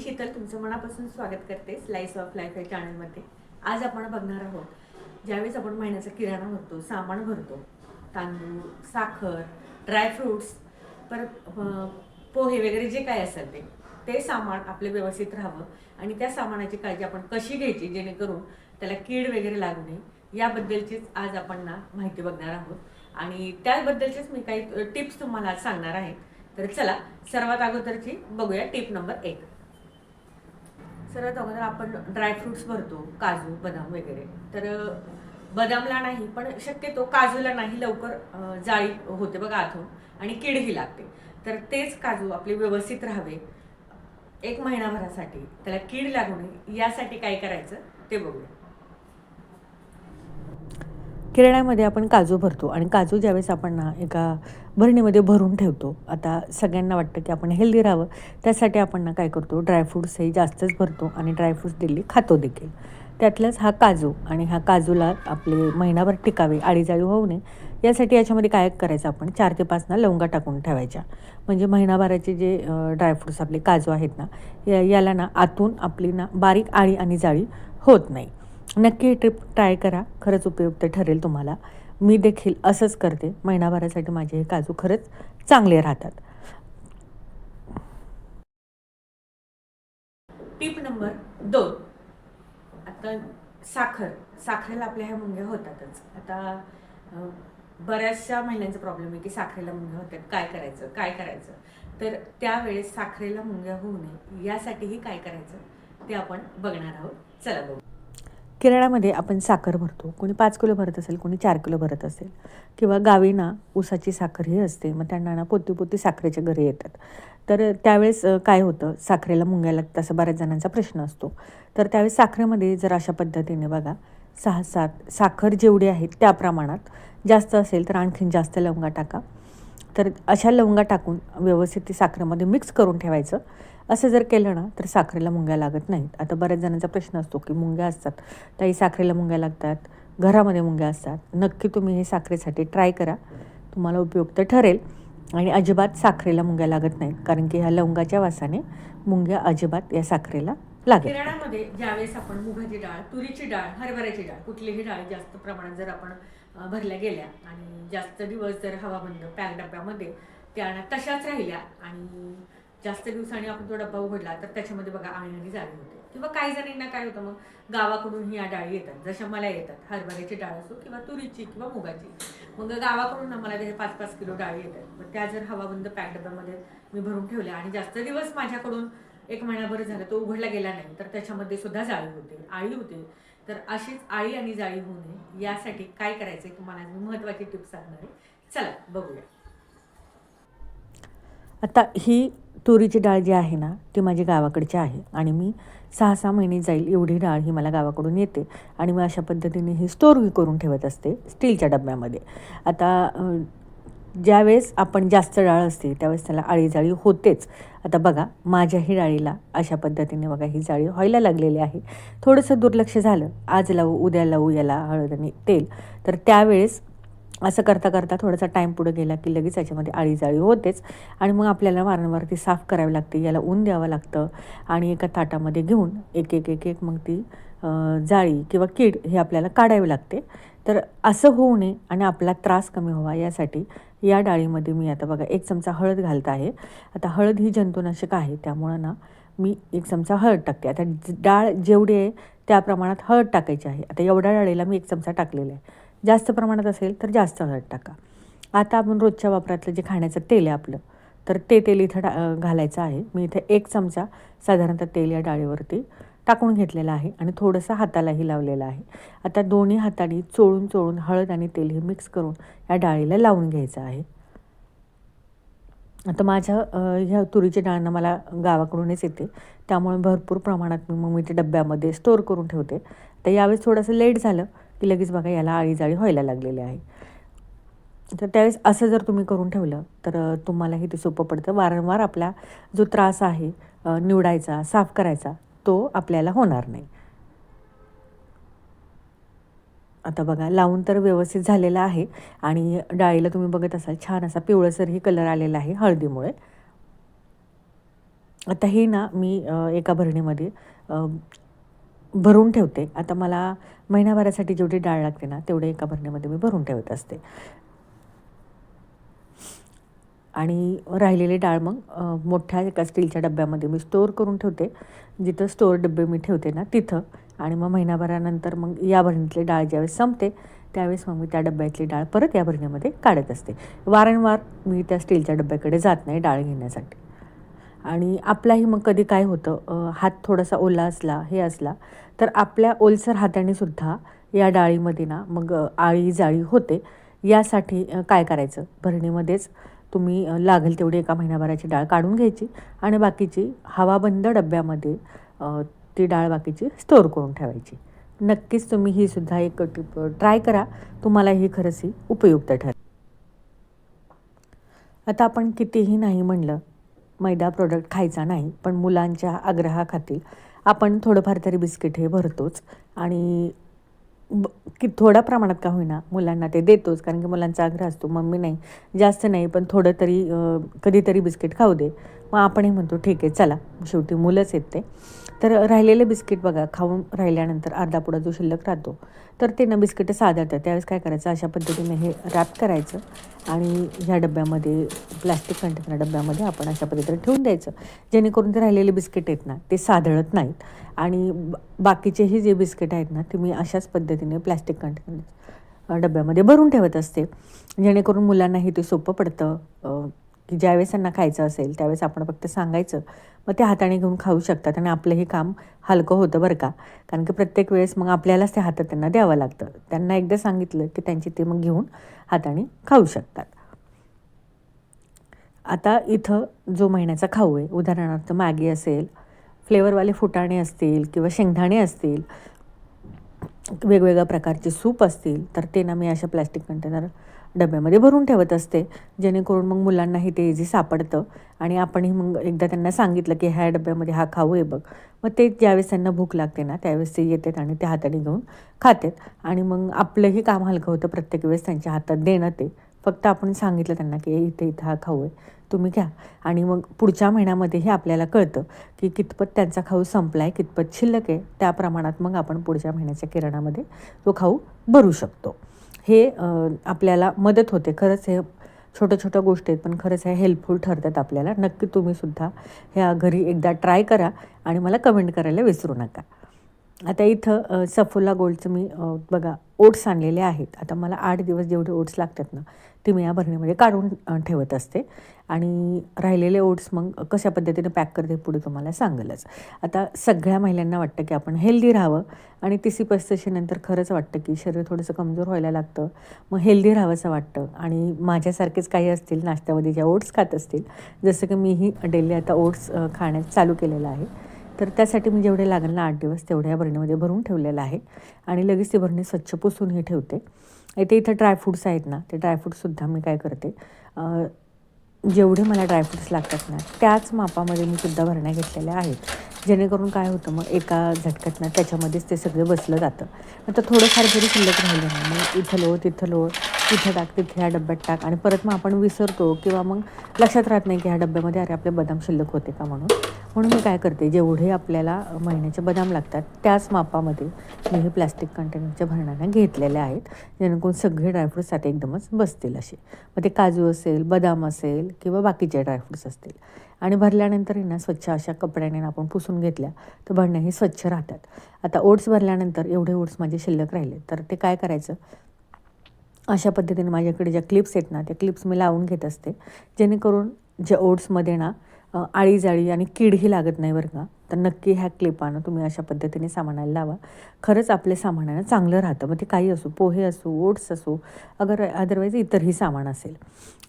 मी शीतल तुमचं मनापासून स्वागत करते स्लाइस ऑफ लाईफ या चॅनलमध्ये आज आपण बघणार आहोत ज्यावेळेस आपण महिन्याचा किराणा भरतो सामान भरतो तांदूळ साखर ड्रायफ्रूट्स परत पोहे वगैरे जे काय असेल ते ते सामान आपले व्यवस्थित राहावं आणि त्या सामानाची काळजी आपण कशी घ्यायची जेणेकरून त्याला कीड वगैरे लागू नये याबद्दलचीच आज आपण ना माहिती बघणार आहोत. आणि त्याबद्दलचीच मी काही टिप्स तुम्हाला सांगणार आहे. तर चला सर्वात अगोदरची बघूया टिप नंबर एक. सर्वात अगोदर आपण ड्रायफ्रुट्स भरतो काजू बदाम वगैरे. तर बदामला नाही पण शक्यतो काजूला नाही लवकर जाळी होते बघा आतून आणि किडही लागते. तर तेच काजू आपले व्यवस्थित राहावे. एक महिनाभरासाठी त्याला कीड लागू नये यासाठी काय करायचं ते बघूया. किराण्यामध्ये आपण काजू भरतो आणि काजू ज्यावेळेस आपण ना एका भरणीमध्ये भरून ठेवतो आता सगळ्यांना वाटतं की आपण हेल्दी राहावं त्यासाठी आपण ना काय करतो ड्रायफ्रूट्स हे जास्तच भरतो आणि ड्रायफ्रूट्स दिल्ली खातो देखील. त्यातलाच हा काजू आणि ह्या काजूला आपले महिनाभर टिकावे आळीजाळी होऊ नये यासाठी याच्यामध्ये काय करायचं आपण चार ते पाच ना लवंगा टाकून ठेवायच्या. म्हणजे महिनाभराचे जे ड्रायफ्रूट्स आपले काजू आहेत ना या याला ना आतून आपली ना बारीक आळी आणि जाळी होत नाही. नक्की ट्रिप ट्राय करा. खरंच उपयुक्त ठरेल तुम्हाला. मी देखील असंच करते. महिनाभरासाठी माझे हे काजू खरंच चांगले राहतात. टीप नंबर दोन. आता साखर. साखरेला आपल्या ह्या मुंग्या होतातच. आता बऱ्याचशा महिलांचा प्रॉब्लेम आहे की साखरेला मुंग्या होतात. काय करायचं? काय करायचं? तर त्यावेळेस साखरेला मुंग्या होऊ नये. यासाठीही काय करायचं? ते आपण बघणार आहोत. चला बघू. किराणामध्ये आपण साखर भरतो. कोणी पाच किलो भरत असेल कोणी चार किलो भरत असेल. किंवा गावी ना ऊसाची साखर ही असते. मग त्यांना ना पोती पोती साखरेच्या घरी येतात. तर त्यावेळेस काय होतं? साखरेला मुंग्या लागतात बऱ्याच जणांचा प्रश्न असतो. तर त्यावेळेस साखरेमध्ये जर अशा पद्धतीने बघा सहा सात साखर जेवढी आहे त्या प्रमाणात जास्त असेल तर आणखीन जास्त लवंगा टाका. तर अशा लवंगा टाकून व्यवस्थित ती साखरेमध्ये मिक्स करून ठेवायचं. असं जर केलं ना तर साखरेला मुंग्या लागत नाहीत. आता बऱ्याच जणांचा प्रश्न असतो की मुंग्या असतात. त्याही साखरेला मुंग्या लागतात. घरामध्ये मुंग्या असतात. नक्की तुम्ही हे साखरेसाठी ट्राय करा. तुम्हाला उपयुक्त ठरेल. आणि अजिबात साखरेला मुंग्या लागत नाहीत. कारण की ह्या लवंगाच्या वासाने मुंग्या अजिबात या साखरेला लागेल किराणामध्ये ज्यावेळेस आपण मुगाची डाळ तुरीची डाळ हरभऱ्याची डाळ कुठलीही डाळ जास्त प्रमाणात जर आपण भरल्या गेल्या आणि जास्त दिवस जर हवा बंद पॅक डब्यामध्ये त्या तशाच राहिल्या आणि जास्त दिवसांनी आपण तो डब्बा उघडला तर त्याच्यामध्ये बघा आणि जाळी होते. किंवा काही जणींना काय होतं मग गावाकडून ह्या डाळी येतात जशा मला येतात हरभऱ्याची डाळ असो किंवा तुरीची किंवा मुगाची. मग गावाकडून मला ते पाच पाच किलो डाळी येतात. मग त्या जर हवाबंद पॅक डब्यामध्ये मी भरून ठेवल्या आणि जास्त दिवस माझ्याकडून एक महिनाभर झालं तो उघडला गेला नाही तर त्याच्यामध्ये सुद्धा जाळी होते आळी होते. तर अशीच आळी आणि जाळी होऊ नये यासाठी काय करायचं तुम्हाला मी महत्त्वाची टिप्स सांगणार आहे. चला बघूया. आता ही तुरीची डाळ जी आहे ना ती माझी गावाकडची आहे आणि मी सहा सहा महिने जाईल एवढी डाळ ही मला गावाकडून येते आणि मी अशा पद्धतीने ही स्टोर करून ठेवत असते स्टीलच्या डब्यामध्ये. आता ज्यावेळेस आपण जास्त डाळ असते त्यावेळेस त्याला आळीजाळी होतेच. आता बघा माझ्याही डाळीला अशा पद्धतीने बघा ही जाळी व्हायला लागलेली आहे. थोडंसं दुर्लक्ष झालं आज लावू उद्या लावू याला हळद आणि तेल. तर त्यावेळेस असं करता करता थोडासा टाईम पुढे गेला की लगेच याच्यामध्ये आळीजाळी होतेच. आणि मग आपल्याला वारंवार ती साफ करावी लागते याला ऊन द्यावं लागतं. आणि एका ताटामध्ये घेऊन एक एक एक एक मग ती जाळी किंवा कीड हे आपल्याला काढावी लागते. तर असं होऊ नये आणि आपला त्रास कमी व्हावा यासाठी या डाळीमध्ये मी आता बघा एक चमचा हळद घालत आहे. आता हळद ही जंतुनाशक आहे त्यामुळं ना मी एक चमचा हळद टाकते. आता डाळ जेवढी आहे त्या प्रमाणात हळद टाकायची आहे. आता एवढ्या डाळीला मी एक चमचा टाकलेला आहे. जास्त प्रमाणात असेल तर जास्त हळद टाका. आता आपण रोजच्या वापरातलं जे खाण्याचं तेल आहे आपलं तर ते तेल इथं टा घालायचं आहे. मी इथे एक चमचा साधारणतः तेल या डाळीवरती टाकून घेतलेलं आहे आणि थोडंसं हातालाही लावलेलं आहे. आता दोन्ही हाताने चोळून चोळून हळद आणि तेल हे मिक्स करून या डाळीला लावून घ्यायचं आहे. आता माझ्या ह्या तुरीची डाळनं मला गावाकडूनच येते. त्यामुळे भरपूर प्रमाणात मी मग मी ते डब्यामध्ये स्टोअर करून ठेवते. तर यावेळेस थोडंसं लेट झालं की लगेच बघा याला आळीजाळी व्हायला लागलेली आहे. तर त्यावेळेस असं जर तुम्ही करून ठेवलं तर तुम्हालाही ते सोपं पडतं. वारंवार आपला जो त्रास आहे निवडायचा साफ करायचा तो आपल्याला होणार नाही. आता बघा लावून तर व्यवस्थित झालेला आहे आणि डाळीला तुम्ही बघत असाल छान असा पिवळसरही कलर आलेला आहे हळदीमुळे. आता हे ना मी एका भरणीमध्ये भरून ठेवते. आता मला महिनाभरासाठी जेवढी डाळ लागते ना तेवढे एका भरणीमध्ये मी भरून ठेवत असते. आणि राहिलेली डाळ मग मोठ्या एका स्टीलच्या डब्यामध्ये मी स्टोअर करून ठेवते. जिथं स्टोअर डबे मी ठेवते ना तिथं. आणि मग महिनाभरानंतर मग या भरणीतली डाळ ज्यावेळेस संपते त्यावेळेस मग मी त्या डब्यातली डाळ परत या भरणीमध्ये काढत असते. वारंवार मी त्या स्टीलच्या डब्याकडे जात नाही डाळ घेण्यासाठी. आणि आपलाही मग कधी काय होतं हात थोडासा ओला असला हे असला तर आपल्या ओलसर हातानेसुद्धा या डाळीमध्ये ना मग आळी जाळी होते. यासाठी काय करायचं? भरणीमध्येच तुम्ही लागेल तेवढी एका महिनाभराची डाळ काढून घ्यायची आणि बाकीची हवाबंद डब्यामध्ये ती डाळ बाकीची स्टोअर करून ठेवायची. नक्कीच तुम्ही ही सुद्धा एक टिप ट्राय करा. तुम्हाला ही खरंच ही उपयुक्त ठरेल. आता आपण कितीही नाही म्हणलं मैदा प्रोडक्ट खायचा नाही पण मुलांच्या आग्रहाखातील आपण थोडंफार तरी बिस्किट हे भरतोच. आणि ब की थोड्या प्रमाणात का होईना मुलांना ते देतोच कारण की मुलांचा आग्रह असतो मम्मी नाही जास्त नाही पण थोडं तरी कधीतरी बिस्किट खाऊ दे. मग आपणही म्हणतो ठीक आहे चला शेवटी मुलंच येत ते. तर राहिलेले बिस्किट बघा खाऊन राहिल्यानंतर अर्धा पुडा जो शिल्लक राहतो तर ते ना बिस्किटं साधारतात त्यावेळेस काय करायचं अशा पद्धतीने हे रॅप करायचं. आणि ह्या डब्यामध्ये प्लॅस्टिक कंटेनर डब्यामध्ये आपण अशा पद्धतीने ठेवून द्यायचं. जेणेकरून ते राहिलेले बिस्किट आहेत ना ते साधळत नाहीत. आणि ब- बाकीचेही जे बिस्किट आहेत ना ते मी अशाच पद्धतीने प्लॅस्टिक कंटेनर डब्यामध्ये भरून ठेवत असते. जेणेकरून मुलांनाही ते सोपं पडतं. की ज्यावेळेस त्यांना खायचं असेल त्यावेळेस आपण फक्त सांगायचं. मग ते हाताने घेऊन खाऊ शकतात आणि आपलं हे काम हलकं होतं बरं का. कारण की प्रत्येक वेळेस मग आपल्यालाच ते हातात त्यांना द्यावं लागतं. त्यांना एकदा सांगितलं की त्यांची ते मग घेऊन हाताने खाऊ शकतात. आता इथं जो महिन्याचा खाऊ आहे उदाहरणार्थ मॅगी असेल फ्लेवरवाले फुटाणे असतील किंवा शेंगदाणे असतील वेगवेगळ्या प्रकारचे सूप असतील तर ते ना मी अशा प्लॅस्टिक कंटेनर डब्यामध्ये भरून ठेवत असते. जेणेकरून मग मुलांनाही ते इझी सापडतं. आणि आपणही मग एकदा त्यांना सांगितलं की ह्या डब्यामध्ये हा खाऊ आहे बघ. मग ते ज्यावेळेस त्यांना भूक लागते ना त्यावेळेस ते येतात आणि ते हाताने घेऊन खातात. आणि मग आपलंही काम हलकं होतं प्रत्येक वेळेस त्यांच्या हातात देणं ते. फक्त आपण सांगितलं त्यांना की इथे इथं हा खाऊ आहे. तुम्ही घ्या. आणि मग पुढच्या महिन्यामध्येही आपल्याला कळतं की कितपत त्यांचा खाऊ संपला आहे कितपत शिल्लक आहे त्या प्रमाणात मग आपण पुढच्या महिन्याच्या किराणामध्ये तो खाऊ भरू शकतो. हे आपल्याला मदत होते. खरंच हे छोट्या छोट्या गोष्टी आहेत पण खरंच हे हेल्पफुल ठरतात आपल्याला. नक्की तुम्हीसुद्धा ह्या घरी एकदा ट्राय करा आणि मला कमेंट करायला विसरू नका. आता इथं सफोला गोल्डचं मी बघा ओट्स आणलेले आहेत. आता मला आठ दिवस जेवढे ओट्स लागतात ना ते मी या भरणीमध्ये काढून ठेवत असते. आणि राहिलेले ओट्स मग कशा पद्धतीने पॅक करते पुढे तुम्हाला सांगेलच. आता सगळ्या महिलांना वाटतं की आपण हेल्दी राहावं आणि तिसी पस्तीशीनंतर खरंच वाटतं की शरीर थोडंसं कमजोर व्हायला लागतं. मग हेल्दी राहावंसं वाटतं. आणि माझ्यासारखेच काही असतील नाश्त्यामध्ये ज्या ओट्स खात असतील जसं की मीही डेली आता ओट्स खाण्यात खाण्यास चालू केलेलं आहे. तर त्यासाठी मी जेवढे लागेल ना आठ दिवस तेवढ्या भरणीमध्ये भरून ठेवलेलं आहे. आणि लगेच ती भरणी स्वच्छ पुसूनही ठेवते. इथे इथं ड्रायफ्रूट्स आहेत ना ते ड्रायफ्रूट्ससुद्धा मी काय करते. जेवढे मला ड्रायफ्रूट्स लागतात ना त्याच मापामध्ये मी सुद्धा भरण्या घेतलेल्या आहेत. जेणेकरून काय होतं मग एका झटक्यात ना त्याच्यामध्येच ते सगळं बसलं जातं. आता थोडंफार जरी शिल्लक राहिलं ना मग इथं लोळ तिथं लोळ तिथं टाक तिथे ह्या डब्यात टाक आणि परत मग आपण विसरतो किंवा मग लक्षात राहत नाही की ह्या डब्यामध्ये अरे आपले बदाम शिल्लक होते का म्हणून. म्हणून मी काय करते जेवढे आपल्याला महिन्याचे बदाम लागतात त्याच मापामध्ये मी हे प्लास्टिक कंटेनरच्या भरणाऱ्या घेतलेल्या आहेत. जेणेकरून सगळे ड्रायफ्रूट्स आता एकदमच बसतील असे. मग ते काजू असेल बदाम असेल किंवा बाकीचे ड्रायफ्रूट्स असतील. आणि भरल्यानंतर ना स्वच्छ अशा कपड्याने आपण पुसून घेतल्या तर भरण्याही स्वच्छ राहतात. आता ओट्स भरल्यानंतर एवढे ओट्स माझे शिल्लक राहिले तर ते काय करायचं? अशा पद्धतीने माझ्याकडे ज्या क्लिप्स आहेत ना त्या क्लिप्स मी लावून घेत असते. जेणेकरून ज्या ओट्समध्ये ना आळीजाळी आळी जाळी आणि कीडही लागत नाही बरं का. तर नक्की ह्या क्लिपानं तुम्ही अशा पद्धतीने सामानाला लावा. खरंच आपले सामानानं चांगलं राहतं. मग ते काही असो पोहे असो ओट्स असो अगर अदरवाईज इतरही सामान असेल.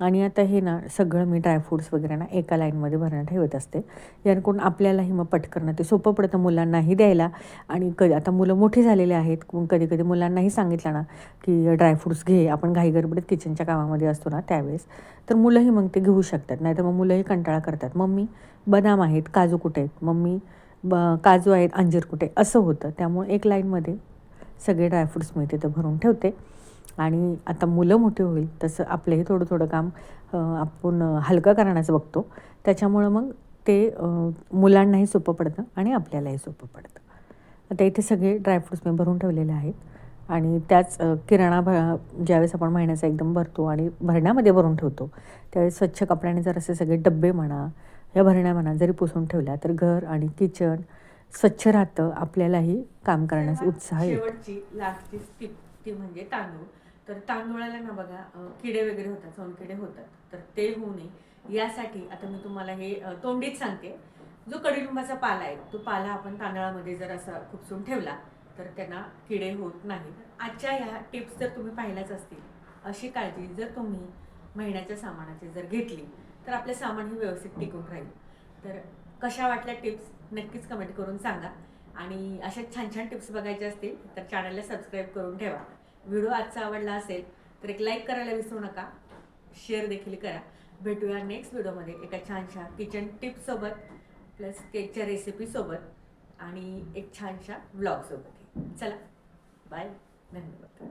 आणि आता हे ना सगळं मी ड्रायफ्रूट्स वगैरे ना एका लाईनमध्ये भरणं ठेवत असते. जेणेकरून आपल्यालाही मग पटकन ते सोपं पडतं मुलांनाही द्यायला. आणि कधी आता मुलं मोठी झालेली आहेत. कधी कधी मुलांनाही सांगितलं ना की ड्रायफ्रूट्स घे. आपण घाईगरबडीत किचनच्या कामामध्ये असतो ना त्यावेळेस. तर मुलंही मग ते घेऊ शकतात. नाहीतर मग मुलंही कंटाळा करतात. मम्मी बदाम आहेत. काजू कुठे आहेत? मम्मी ब काजू आहेत अंजीर कुठे? असं होतं. त्यामुळे एक लाईनमध्ये सगळे ड्रायफ्रूट्स मी तिथं भरून ठेवते. आणि आता मुलं मोठी होईल तसं आपलंही थोडं थोडं काम आपण हलकं करण्याचं बघतो. त्याच्यामुळं मग ते मुलांनाही सोपं पडतं आणि आपल्यालाही सोपं पडतं. आता इथे सगळे ड्रायफ्रूट्स मी भरून ठेवलेले आहेत. आणि त्याच किराणा भ ज्यावेळेस आपण महिन्याचा एकदम भरतो आणि भरण्यामध्ये भरून ठेवतो त्यावेळेस स्वच्छ कपड्याने जर असे सगळे डब्बे म्हणा या भरण्या म्हणा जरी पुसून ठेवल्या तर घर आणि किचन स्वच्छ राहतं आपल्यालाही काम करण्यास उत्साह येतो. शेवटची लास्टची टिप ती म्हणजे तांदूळ. तर तांदूळाला ना बघा किडे वगैरे होतात सोनकिडे होतात. तर ते होऊ नये. यासाठी आता मी तुम्हाला हे अं, तोंडीत सांगते. जो कडुलिंबाचा पाला आहे तो पाला आपण तांदळामध्ये जर असा खुपसून ठेवला तर त्यांना किडे होत नाहीत. आजच्या ह्या टिप्स जर तुम्ही पाहिल्याच असतील अशी काळजी जर तुम्ही महिन्याच्या सामानाची जर घेतली तर आपलं सामान हे व्यवस्थित टिकून राहील. तर कशा वाटल्या टिप्स नक्कीच कमेंट करून सांगा. आणि अशा छान छान टिप्स बघायचे असतील तर चॅनलला सबस्क्राईब करून ठेवा. व्हिडिओ आजचा आवडला असेल तर एक लाईक करायला विसरू नका. शेअर देखील करा. भेटूया नेक्स्ट व्हिडिओमध्ये एका छानशा किचन टिप्ससोबत प्लस केकच्या रेसिपीसोबत आणि एक छानशा व्लॉगसोबत चला बाय धन्यवाद.